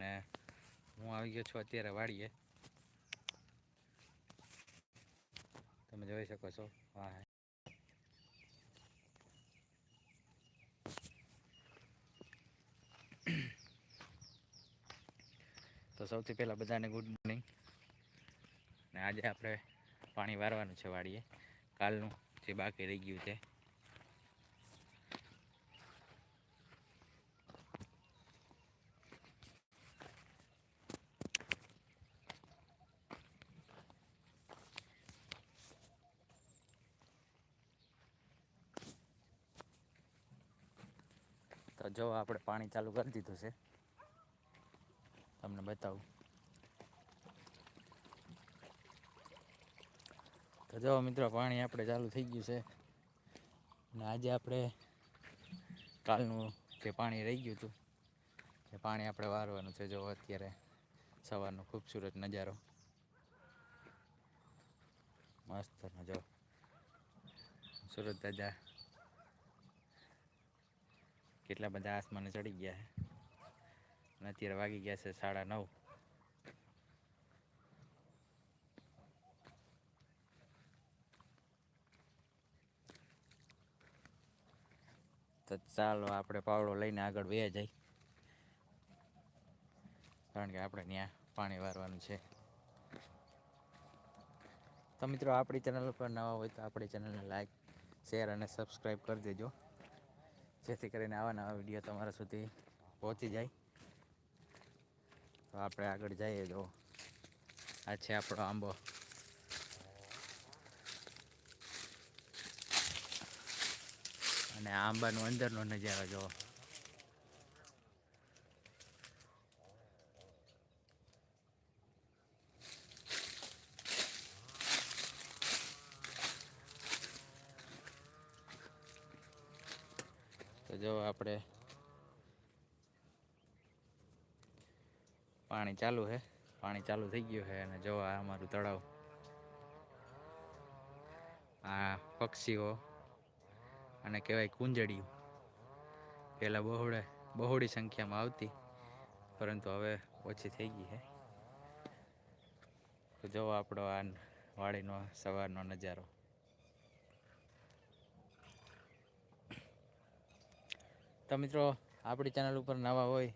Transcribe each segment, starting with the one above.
ને હું આવી ગયો છું અત્યારે વાડીએ. તમે જોઈ શકો છો. હા તો સૌથી પહેલાં બધાને ગુડ મોર્નિંગ ને આજે આપણે પાણી વારવાનું છે વાડીએ. કાલનું જે બાકી રહી ગયું છે. તો જો આપણે પાણી ચાલુ કરી દીધું છે. તમને બતાવું. તો જો મિત્રો, પાણી આપણે ચાલુ થઈ ગયું છે. અને આજે આપણે કાલનું જે પાણી રહી ગયું હતું, એ પાણી આપણે વારવાનું છે જો અત્યારે સવારનો ખૂબસૂરત નજારો. મસ્ત જો સુરત દાદા કેટલા બધા આસમાને ચડી ગયા છે. અને અત્યારે વાગી ગયા છે સાડા નવ. તો ચાલો આપણે પાવડો લઈને આગળ વહી જઈ કારણ કે આપણે ત્યાં પાણી વારવાનું છે. તો મિત્રો, આપણી ચેનલ ઉપર નવા હોય તો આપણી ચેનલને લાઈક શેર અને સબસ્ક્રાઈબ કરી દેજો. જેથી કરીને આવા નવા વીડિયો તમારા સુધી પહોંચી જાય. તો આપણે આગળ જઈએ, જો. આ છે આપણો આંબો. અને આંબાનો અંદરનો નજારો, જો. તો જો આપણે પાણી ચાલુ છે પાણી ચાલુ થઈ ગયું છે અને જો આ અમારું તળાવ. આ પક્ષીઓ અને કહેવાય કુંજડિયું પહેલાં બહોળે, બહોળી સંખ્યામાં આવતી, પરંતુ હવે ઓછી થઈ ગઈ છે તો જો આપણો આ વાડીનો, સવારનો નજારો. તો મિત્રો, આપણી ચેનલ ઉપર નવા હોય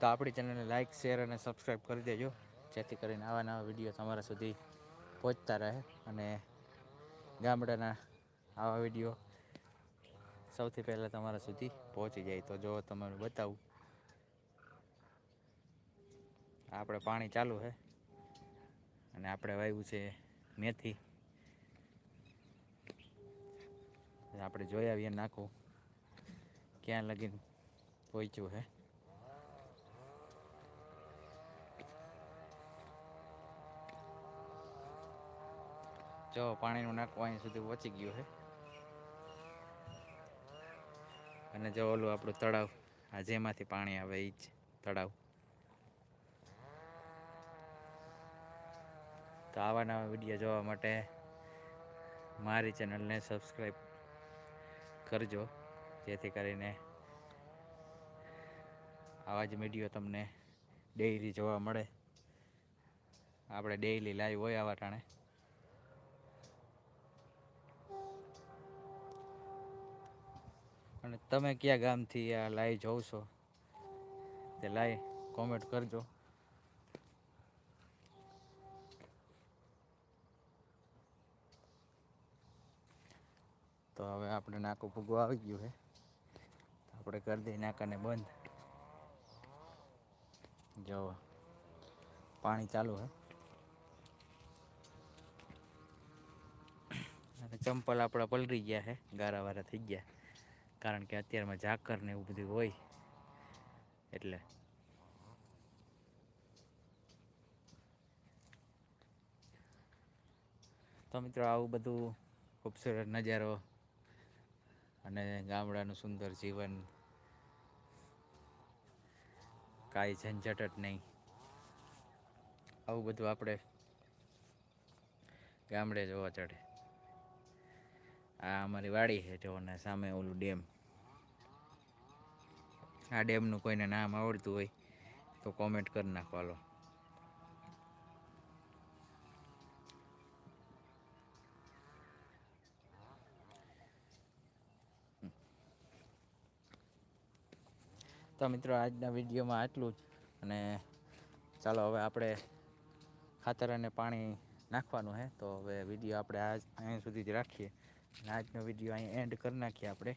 તો આપણી ચેનલને લાઇક શેર અને સબસ્ક્રાઈબ કરી દેજો. જેથી કરીને આવા નવા વીડિયો તમારા સુધી પહોંચતા રહે અને ગામડાના આવા વીડિયો સૌથી પહેલાં તમારા સુધી પહોંચી જાય. તો જો તમને બતાવું. આપણે પાણી ચાલુ છે અને આપણે વાવ્યું છે મેથી. આપણે જોઈ આવીએ નાખું. ક્યાં લગીને પહોંચ્યું હે? જો, પાણીનું નાખવા અહીં સુધી પહોંચી ગયું છે અને જો ઓલું આપણું તળાવ, આ જેમાંથી પાણી આવે એ જ તળાવ. તો આવા નવા વીડિયો જોવા માટે મારી ચેનલને સબસ્ક્રાઈબ કરજો. જેથી કરીને આવા જ વીડિયો તમને ડેઇલી જોવા મળે. આપણે ડેઈલી લાઈવ હોય આવા ટાણે. અને તમે કયા ગામથી આ લાઈ જોવ છો? તે લાઈ કોમેન્ટ કરજો. તો હવે આપણે નાકું ફૂગું આવી ગયું છે. આપણે કરી દઈએ નાકાને બંધ. જો, પાણી ચાલુ હે. ચંપલ આપણા પલરી ગયા છે ગારાવાળા થઈ ગયા. કારણ કે અત્યારમાં ઝાકર ને એવું બધું હોય. એટલે. તો મિત્રો, આવું બધું ખૂબસૂરત નજારો અને ગામડાનું સુંદર જીવન કાંઈ ઝંઝટ જ નહીં. આવું બધું આપણે ગામડે જોવા ચડે. આ અમારી વાડી છે જો સામે ઓલું ડેમ. આ ડેમનું કોઈને નામ આવડતું હોય તો કોમેન્ટ કરી નાખો તો મિત્રો, આજના વિડીયોમાં આટલું જ. અને ચાલો હવે આપણે ખાતર અને પાણી નાખવાનું છે તો હવે વીડિયો આપણે આજ અહીં સુધી જ રાખીએ. અને આજનો વીડિયો અહીં એન્ડ કરી નાખીએ આપણે.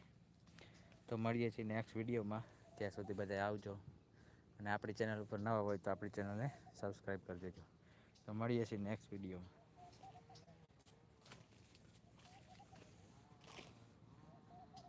તો મળીએ છીએ નેક્સ્ટ વિડીયોમાં. ત્યાં સુધી બધા આવજો. અને આપણી ચેનલ ઉપર નવા હોય તો આપણી ચેનલને સબસ્ક્રાઈબ કરી દેજો. તો મળીએ છીએ નેક્સ્ટ વિડીયોમાં.